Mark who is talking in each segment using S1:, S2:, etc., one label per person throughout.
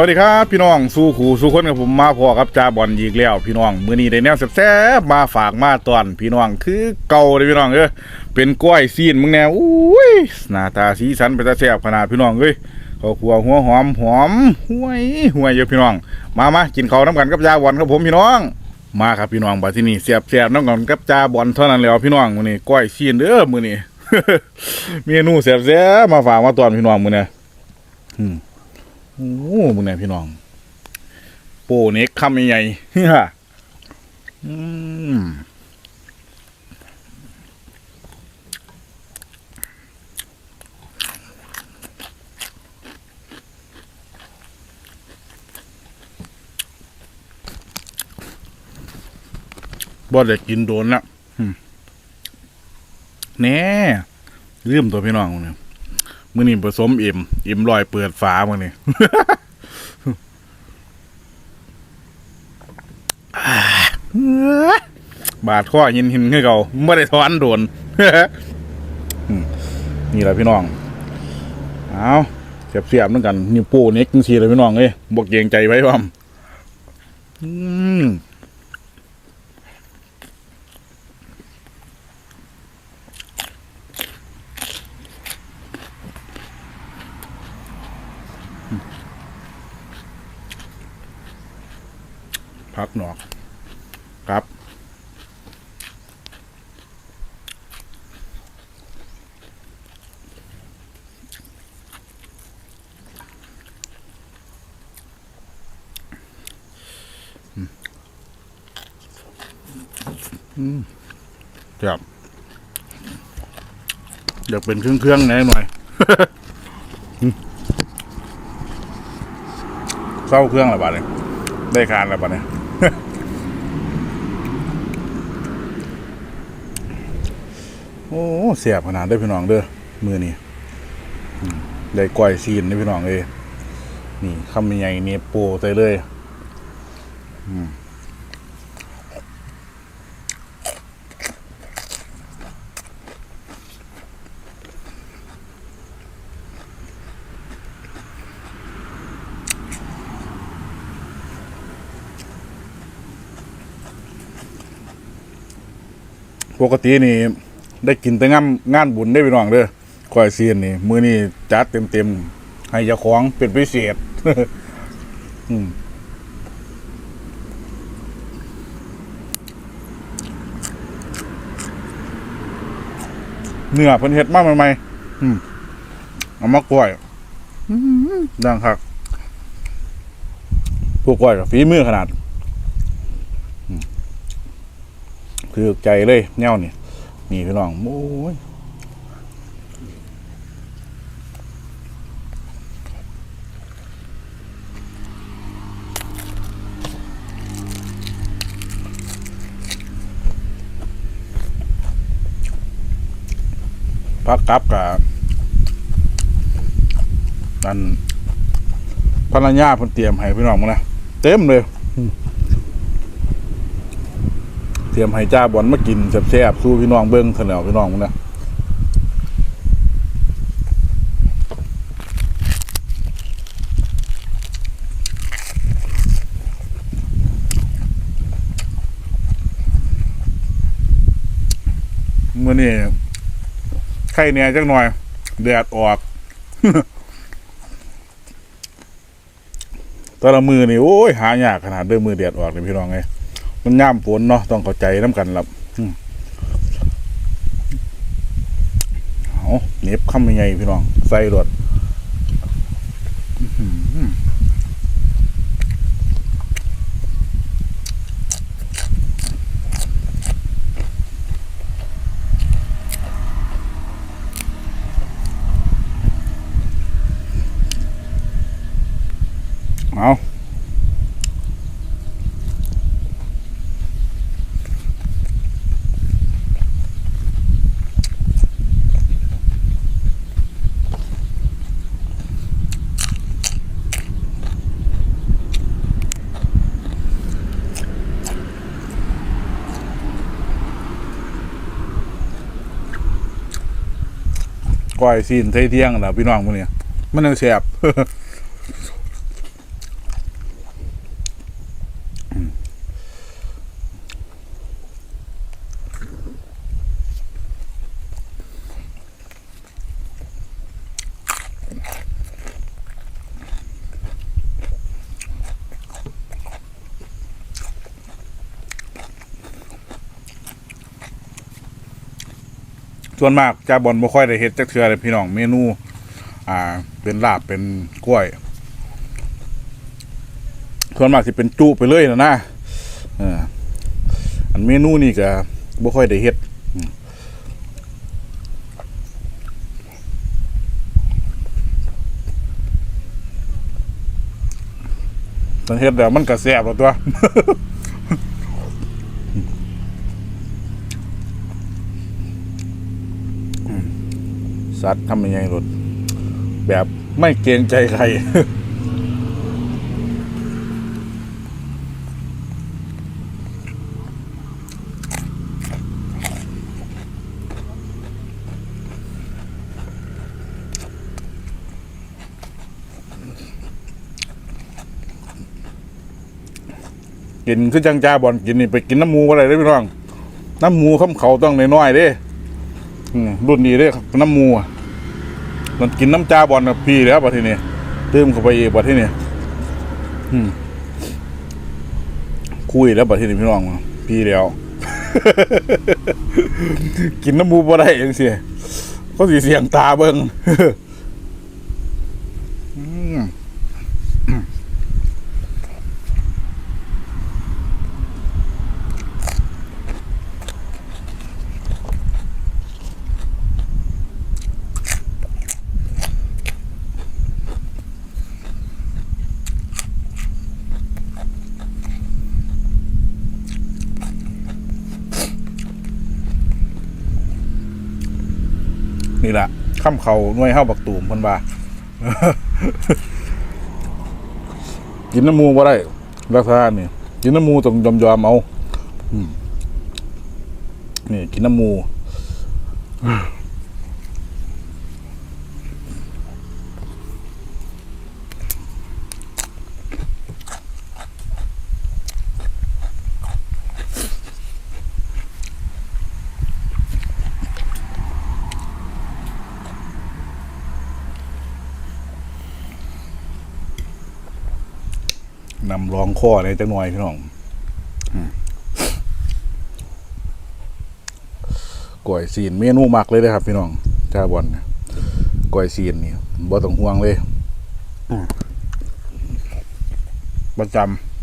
S1: วัสดีครับ พี่น้องสู้ขู่สู้คนกับผมมาพอครับจ่าบอลยีกแล้ว พี่น้องมือนี้ได้แนวแซ่บมาฝากมาตอน พี่น้องคือเก่าเลยพี่น้องเอ้ยเป็นกล้วยซีนมึงแนวอุ้ยหน้าตาสีสันเป็นตาแซ่บขนาดพี่น้องเอ้ยข้าวคั่วหัวหอมหอมห่วยห่วยเยอะพี่น้อง มามากินข้าวน้ำกันกับจ่าบอลครับผมพี่น้องมาครับพี่น้องบัดที่นี่เสียบแซ่บน้ำกันกับจ่าบอลเท่านั้นแล้วพี่น้องมือนี้กล้วยซีนเด้อมือนี้เมนูแซ่บๆมาฝากมาตอนพี่น้องมือนี้ โอ้มึงเนี่ยพี่น้อง โปเน็กคำใหญ่ๆเฮ้ยอืมบ่ได้กินโดนละแน่ลืมตัวพี่น้องเนี่ย มื่อนี้ผสมอิ่มอิ่มลอยเปิดฝามื่อนี้บาดข้อหินหินให้เขาไม่ได้ทอนโดนนี่แหละพี่น้อง เอาเสียบเสียบๆนั่นกันนี่ปูเน็กจังซีเลยพี่น้องเอ้ยบอกเกรงใจไว้ว่ามอืม พักหนอกครับครับอยากเป็นเครื่องเครื่องๆหน่อยหน่อยเศร้าเครื่องอะไรบ้าเนี่ยได้คานอะไรบ้าเนี่ย โอ้เสียบขนาดได้พี่น้องเด้อมือนี่ได้ก้อยซีนได้พี่น้องเอ้ยนี่คำใหญ่ๆนี่ยโปใส่เลยอืมปกตินี่ ได้กินแต่งานงานบุญได้อพี่น้องเด้อก้อยซีนนี่มือนี่จัดเต็มๆให้เจ้าของเป็นพิเศษอืมเนื้อเพิ่นเฮ็ดมาใหม่ๆอืมเอามากล้วยอื้อหือดังคักพวกกล้วยกับฝีมือขนาดอืมคือใจเลยแนวนี่ นี่พี่น้องโอ้ยพักกับกับนั่นภรรยาเพิ่นเตรียมให้พี่น้องมานะเต็มเลยอืมเตรียมให้จ้าบอลมากินแซ่บๆสู้พี่น้องเบิ้งเถนวพี่น้องมานะเมื่อนี้ไข่เนี่ยจักหน่อยแดดออกแต่ละมือนี่โอ้ยหายากขนาดเด้อมือแดดออกเลยพี่น้องไง มันย่ามฝนเนาะต้องเข้าใจน้ำกันละอืมเอาเหน็บคำยังไงพี่น้อง ใส่รถอื้อหือเอา อยซีนไทยเที่ยงนะพี่น้องพวกเนี้ยมันยังแสบ ส่วนมากจาบอลบ่ค่อยได้เฮ็ดจักเทือเลยพี่น้องเมนู อ่า เป็นลาบเป็นกล้วย ส่วนมากสิเป็นจุไปเลยนะนะอออันเมนูนี่ก็บ่ค่อยได้เฮ็ดอืมมันเฮ็ดแล้วมันก็แซ่บแล้วตัว สัตว์ทำยังไงรถแบบไม่เกรงใจใคร กินคือจังจ้าบอลกินนี่ไปกินน้ำมูอะไรได้พี่น้อง น้ำมูข้ามเขาต้องน้อยๆเด้รุ่นนี้เด้น้ำมูอะ มันกินน้ำจ้าบอลกับพี่แล้วปะทีนี้ตื้มเข้าไปอีกปะทีนี้คุยแล้วปะทีนี้พี่น้องพี่แล้ว กินน้ำมูบ่ได้ยังเสียก็สีเสียงตาเบิงอืม นี่แหละข้ามเขาหน่วยเฮ้าบักตูมเพันบากินน้ำมูบ่ได้รักษานี่กินน้ำมูต้องยอมยอมๆเอาอนี่กินน้ำมู นำรองข้อในจังหน่อยพี่น้องอืมกล้วยซีนเมนูมักเลยนะครับ พี่น้องจ้าบอลเนี่ยกล้วยซีนนี่บ่ต้องห่วงเลยอืมประจำ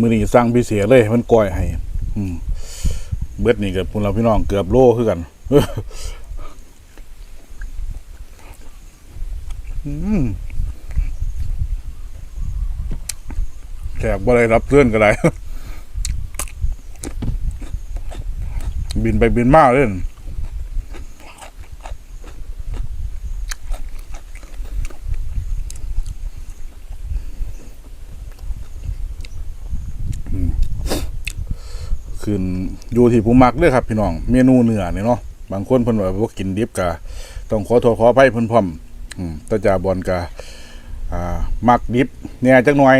S1: มือนี้สั่งพิเศษเลยมันกล้วยให้อเบิดนี่กับพวกเราพี่น้องเกือบโลคือกันแขกบ่ได้รับเพื่อนก็ได้บินไปบินมาเลย ขึ้นอยู่ที่ผู้มักเด้อครับพี่น้องเมนูเนื้อนี่เนาะบางคนเพิ่นว่าบ่กินดิบกะต้องขอโทษขออภัยเพิ่นพร้อมอืมตาจาบอลกะอ่ามักดิบแหน่จักหน่อย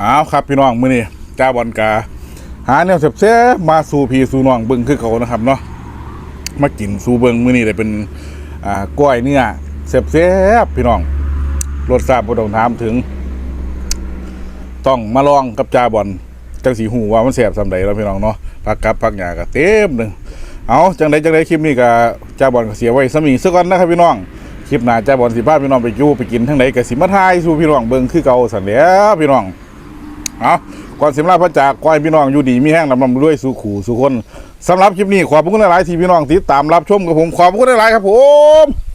S1: เอาครับพี่น้องมื้อนี้จ้าบอลกาหาแนวแซ่บๆมาสู่พี่สู่น้องเบิ่งคือเขานะครับเนาะมากินสู่เบิ่งมื้อนี้ได้เป็นอ่ากล้วยเนื้อแซ่บๆพี่น้องรสชาติบ่ต้องถามถึง ต้องมาลองกับจ้าบอลจังสีหูว่ามันแซ่บสำใดแล้วพี่น้องเนาะผักกับผักหญ้าก็เต็มหนึ่งเอาจังไดจังไดคลิปนี้ก็จ้าบอลก็เสียไว้สมีซะก่อนนะครับพี่น้องคลิปหน้าจ้าบอลสิพาพี่น้องไปอยู่ไปกินทั้งไหนก็สิมาทายสู่พี่น้องเบิ่งคือเก่าสั่นแหล้วพี่น้อง เอาก่อนสิมลาพระจากขอให้พี่น้องอยู่ดีมีแห้งลำลำรวยสู่ขู่สู่คนสำหรับคลิปนี้ขอบคุณหลายๆที่พี่น้องติดตามรับชมกับผมขอบคุณหลายๆครับผม